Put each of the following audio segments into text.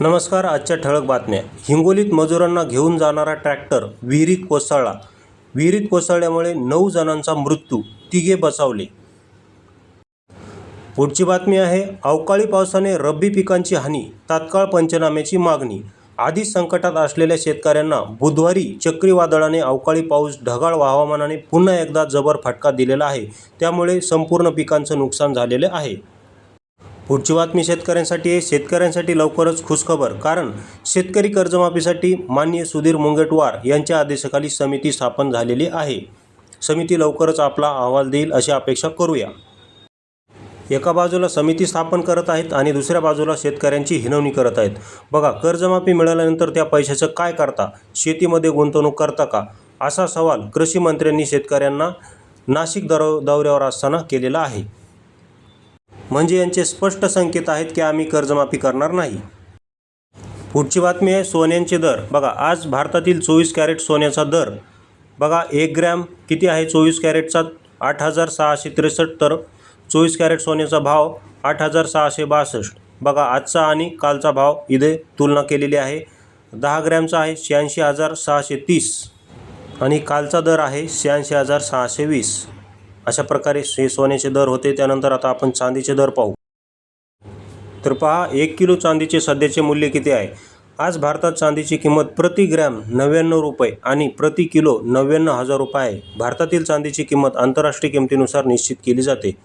नमस्कार आजच्या ठळक बातम्या. हिंगोलीत मजुरांना घेऊन जाणारा ट्रॅक्टर विहिरीत कोसळला. विहिरीत कोसळल्यामुळे नऊ जणांचा मृत्यू तिघे बचावले. पुढची बातमी आहे अवकाळी पावसाने रब्बी पिकांची हानी तात्काळ पंचनाम्याची मागणी. आधीच संकटात असलेल्या शेतकऱ्यांना बुधवारी चक्रीवादळाने अवकाळी पाऊस ढगाळ हवामानाने पुन्हा एकदा जबर फटका दिलेला आहे. त्यामुळे संपूर्ण पिकांचं नुकसान झालेले आहे. पुढची बातमी शेतकऱ्यांसाठी आहे. शेतकऱ्यांसाठी लवकरच खुशखबर कारण शेतकरी कर्जमाफीसाठी माननीय सुधीर मुंगटवार यांच्या आदेशाखाली समिती स्थापन झालेली आहे. समिती लवकरच आपला अहवाल देईल अशी अपेक्षा करूया. एका बाजूला समिती स्थापन करत आहेत आणि दुसऱ्या बाजूला शेतकऱ्यांची हिनवणी करत आहेत. बघा कर्जमाफी मिळाल्यानंतर त्या पैशाचं काय करता? शेतीमध्ये गुंतवणूक करता का? असा सवाल कृषी मंत्र्यांनी शेतकऱ्यांना नाशिक दौ दौऱ्यावर असताना केलेला आहे. म्हणजे यांचे स्पष्ट संकेत आहेत की आम्ही कर्जमाफी करणार नाही. पुढची बातमी आहे सोन्यांचे दर. बघा आज भारतातील चोवीस कॅरेट सोन्याचा दर. बघा एक ग्रॅम किती आहे चोवीस कॅरेटचा? आठ हजार सहाशे त्रेसष्ट. तर चोवीस कॅरेट सोन्याचा भाव आठ हजार सहाशे बासष्ट. बघा आजचा आणि कालचा भाव इथे तुलना केलेली आहे. दहा ग्रॅमचा आहे शहाऐंशी हजार सहाशे तीस. आणि कालचा दर आहे शहाऐंशी हजार सहाशे वीस. अशा प्रकारे हे सोन्याचे दर होते. त्यानंतर आता आपण चांदीचे दर पाहू. तर पहा एक किलो चांदीचे सध्याचे मूल्य किती आहे? आज भारतात चांदीची किंमत प्रति ग्रॅम नव्याण्णव रुपये आणि प्रति किलो नव्याण्णव हजार रुपये आहे. भारतातील चांदीची किंमत आंतरराष्ट्रीय किमतीनुसार निश्चित केली जाते.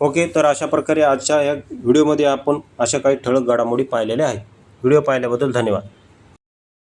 ओके तर अशा प्रकारे आजच्या या व्हिडिओमध्ये आपण अशा काही ठळक घडामोडी पाहिलेल्या आहेत. व्हिडिओ पाहिल्याबद्दल धन्यवाद.